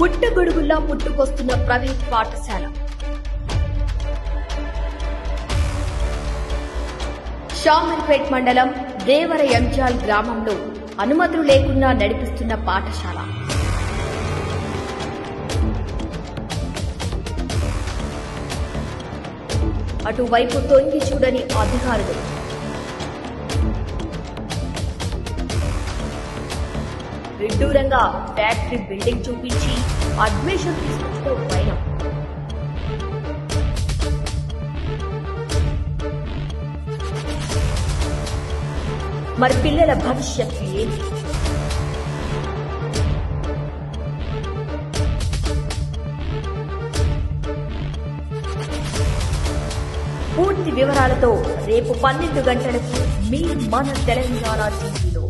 పుట్టగొడుగుల్లో పుట్టుకొస్తున్న private పాఠశాల. షామర్పేట్ మండలం దేవర ఎంజాల్ గ్రామంలో అనుమతులు లేకుండా నడిపిస్తున్న పాఠశాల. అటువైపు తొంగి చూడని అధికారులు విడ్డూరంగా ఫ్యాక్టరీ బిల్డింగ్ చూపించి అడ్మిషన్ తీసుకుంటూ పైన. మరి పిల్లల భవిష్యత్తు ఏంటి? పూర్తి వివరాలతో రేపు పన్నెండు గంటలకు మీ మన తెలంగాణ టీవీలో.